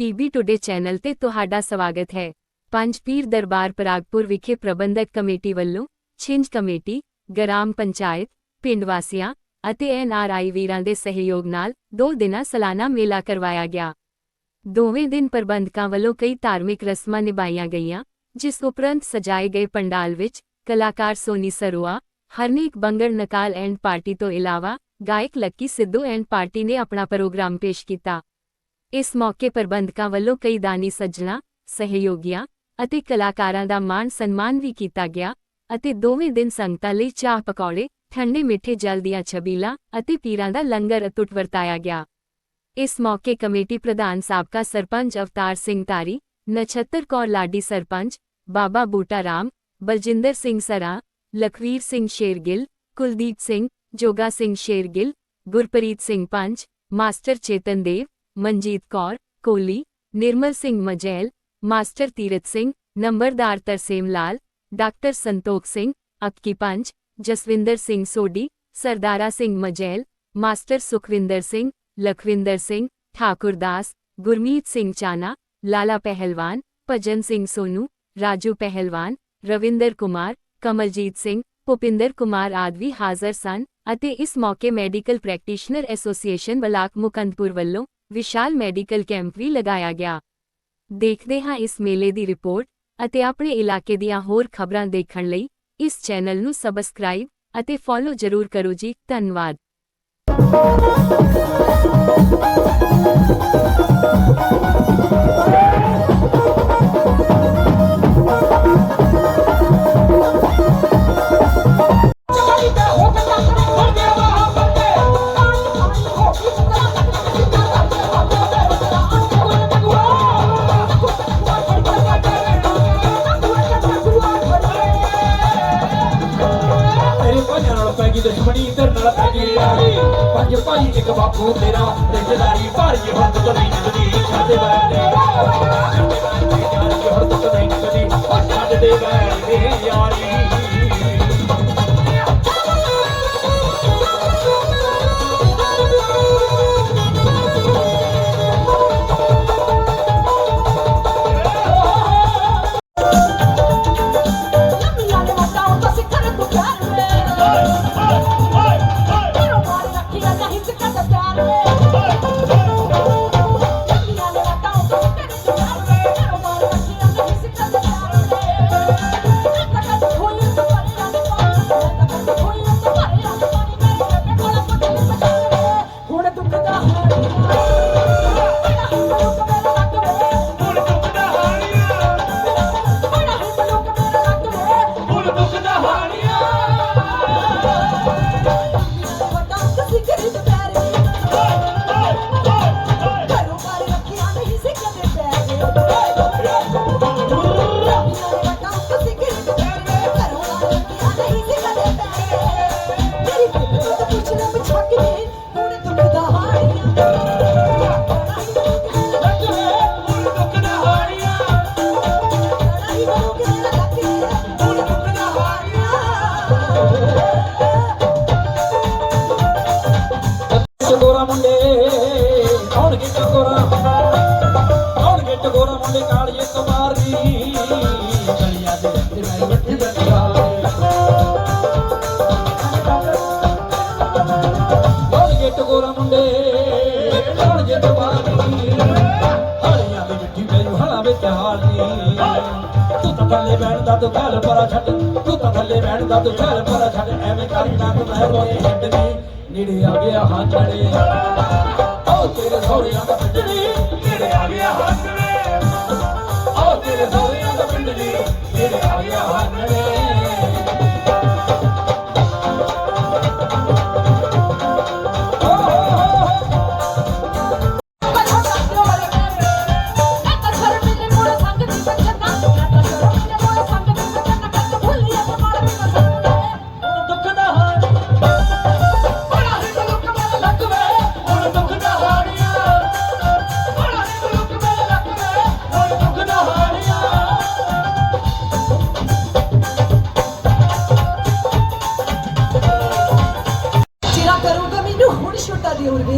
PB today channel ਤੇ ਤੁਹਾਡਾ ਸਵਾਗਤ ਹੈ। ਪੰਜ ਪੀਰ ਦਰਬਾਰ ਪਰਾਗਪੁਰ ਵਿਖੇ ਪ੍ਰਬੰਧਕ ਕਮੇਟੀ ਵੱਲੋਂ ਛਿੰਝ ਕਮੇਟੀ, ਗ੍ਰਾਮ ਪੰਚਾਇਤ, ਪਿੰਡ ਵਾਸੀਆਂ ਅਤੇ ਐਨਆਰਆਈ ਵੀਰਾਂ ਦੇ ਸਹਿਯੋਗ ਨਾਲ ਦੋ ਦਿਨਾਂ ਸਾਲਾਨਾ ਮੇਲਾ ਕਰਵਾਇਆ ਗਿਆ। ਦੋਵੇਂ ਦਿਨ ਪ੍ਰਬੰਧਕਾਂ ਵੱਲੋਂ ਕਈ ਧਾਰਮਿਕ ਰਸਮਾਂ ਨਿਭਾਈਆਂ ਗਈਆਂ, ਜਿਸ ਉਪਰੰਤ ਸਜਾਏ ਗਏ ਪੰਡਾਲ ਵਿੱਚ ਕਲਾਕਾਰ ਸੋਨੀ ਸਰੋਆ, ਹਰਨੀਕ ਬੰਗੜ ਨਕਾਲ ਐਂਡ ਪਾਰਟੀ ਤੋਂ ਇਲਾਵਾ ਗਾਇਕ ਲੱਕੀ ਸਿੱਧੂ ਐਂਡ ਪਾਰਟੀ ਨੇ ਆਪਣਾ ਪ੍ਰੋਗਰਾਮ ਪੇਸ਼ ਕੀਤਾ। ਇਸ ਮੌਕੇ ਪ੍ਰਬੰਧਕਾਂ ਵੱਲੋਂ ਕਈ ਦਾਨੀ ਸੱਜਣਾ, ਸਹਿਯੋਗੀਆਂ ਅਤੇ ਕਲਾਕਾਰਾਂ ਦਾ ਮਾਣ ਸਨਮਾਨ ਵੀ ਕੀਤਾ ਗਿਆ ਅਤੇ ਦੋਵੇਂ ਦਿਨ ਸੰਗਤਾਂ ਲਈ ਚਾਹ ਪਕੌੜੇ, ਠੰਡੇ ਮਿੱਠੇ ਜਲ ਦੀਆਂ ਛਬੀਲਾਂ ਅਤੇ ਪੀਰਾਂ ਦਾ ਲੰਗਰ ਅਤੁੱਟ ਵਰਤਾਇਆ ਗਿਆ। ਇਸ ਮੌਕੇ ਕਮੇਟੀ ਪ੍ਰਧਾਨ ਸਾਬਕਾ ਸਰਪੰਚ ਅਵਤਾਰ ਸਿੰਘ ਤਾਰੀ ਨਛੱਤਰ ਕੌਰ ਲਾਡੀ ਸਰਪੰਚ, ਬਾਬਾ ਬੂਟਾ ਰਾਮ, ਬਲਜਿੰਦਰ ਸਿੰਘ ਸਰਾ, ਲਖਵੀਰ ਸਿੰਘ ਸ਼ੇਰਗਿੱਲ, ਕੁਲਦੀਪ ਸਿੰਘ, ਜੋਗਾ ਸਿੰਘ ਸ਼ੇਰਗਿੱਲ, ਗੁਰਪ੍ਰੀਤ ਸਿੰਘ ਪੰਚ, ਮਾਸਟਰ ਚੇਤਨ ਦੇਵ ਮਨਜੀਤ ਕੌਰ ਕੋਲੀ ਨਿਰਮਲ ਸਿੰਘ ਮਜੈਲ ਮਾਸਟਰ ਤੀਰਤ ਸਿੰਘ ਨੰਬਰਦਾਰ ਤਰਸੇਮ ਲਾਲ ਡਾਕਟਰ ਸੰਤੋਖ ਸਿੰਘ ਅਕਕੀ ਪੰਚ ਜਸਵਿੰਦਰ ਸਿੰਘ ਸੋਢੀ ਸਰਦਾਰਾ ਸਿੰਘ ਮਜੈਲ ਮਾਸਟਰ ਸੁਖਵਿੰਦਰ ਸਿੰਘ ਲਖਵਿੰਦਰ ਸਿੰਘ ਠਾਕੁਰ ਦਾਸ ਗੁਰਮੀਤ ਸਿੰਘ ਚਾਨਾ ਲਾਲਾ ਪਹਿਲਵਾਨ ਭਜਨ ਸਿੰਘ ਸੋਨੂ ਰਾਜੂ ਪਹਿਲਵਾਨ ਰਵਿੰਦਰ ਕੁਮਾਰ ਕਮਲਜੀਤ ਸਿੰਘ ਭੁਪਿੰਦਰ ਕੁਮਾਰ ਆਦਿ ਵੀ ਹਾਜ਼ਰ ਸਨ ਅਤੇ ਇਸ ਮੌਕੇ medical practitioner association block Mukandpur ਵੱਲੋਂ ਵਿਸ਼ਾਲ ਮੈਡੀਕਲ ਕੈਂਪ ਵੀ ਲਗਾਇਆ ਗਿਆ। ਦੇਖਦੇ ਹਾਂ ਇਸ ਮੇਲੇ ਦੀ ਰਿਪੋਰਟ ਅਤੇ ਆਪਣੇ ਇਲਾਕੇ ਦੀਆਂ ਹੋਰ ਖਬਰਾਂ ਦੇਖਣ ਲਈ ਇਸ ਚੈਨਲ ਨੂੰ ਸਬਸਕ੍ਰਾਈਬ ਅਤੇ ਫੋਲੋ ਜ਼ਰੂਰ ਕਰੋ ਜੀ। ਧੰਨਵਾਦ। ਤੇਰੀ ਨਾਲ ਪੈ ਗਈ, ਦੁਸ਼ਮਣੀ ਤੇਰੇ ਨਾਲ ਪੈ ਗਈ ਯਾਰੀ ਪੰਜ ਭਾਈ, ਇੱਕ ਬਾਪੂ ਤੇਰਾ, ਰਿਸ਼ਤੇਦਾਰੀ ਭਾਰੀ ਹੁਣ ਤੱਕ ਨਹੀਂ ਨਿਕਦੀ ਛੱਡ ਬੈਠੇ। ਚਗੋਰਾ ਮੁੰਡੇ ਆਉਣਗੇ ਟਗੋਰਾ ਆਉਣਗੇ ਚਗੋਰਾ ਮੁੰਡੇ, ਕਾਲੀਏ ਕੁਮਾਰੀ ਗਲੀਆਂ ਦੇ ਵਿੱਚ ਮੈਂ ਬੱਠੀ ਆਉਣਗੇ ਚਗੋਰਾ ਮੁੰਡੇ ਆਉਣਗੇ ਕੁਮਾਰੀ ਹਾਲੀਆਂ ਦੇ ਮਿੱਠੀ ਮੈਨੂੰ ਹਲਾ ਵਿੱਚ ਹਾਲੀ ਤੂੰ ਤਾਂ ਥੱਲੇ ਬੈਠਦਾ ਤੂੰ ਗੱਲ ਪਰਾ ਛੱਡ, ਤੂੰ ਤਾਂ ਥੱਲੇ ਬੈਠਦਾ ਤੂੰ ਗੱਲ ਪਰਾ ਛੱਡ, ਐਵੇਂ ਕਰੀ ਨਾ ਤੂੰ ਮੈਂ ਰੋਏ ਛੱਡਦੀ ਨੇੜੇ ਆ ਗਿਆ ਹਾਂ ਚੜੇ। ਆਓ ਤੇਰੇ ਸੋਹਰਿਆਂ ਦਾ ਪਿੰਡੜੀ ਨੇੜੇ ਆ ਗਿਆ ਹਾਂ ਚੜੇ। ਆਓ ਤੇਰੇ ਸੋਹਰਿਆਂ ਦਾ ਪਿੰਡੜੀ ਨੇੜੇ ਆ ਗਿਆ ਹਾਂ ਚੜੇ। পরিসরটা দিয়ে উঠবে।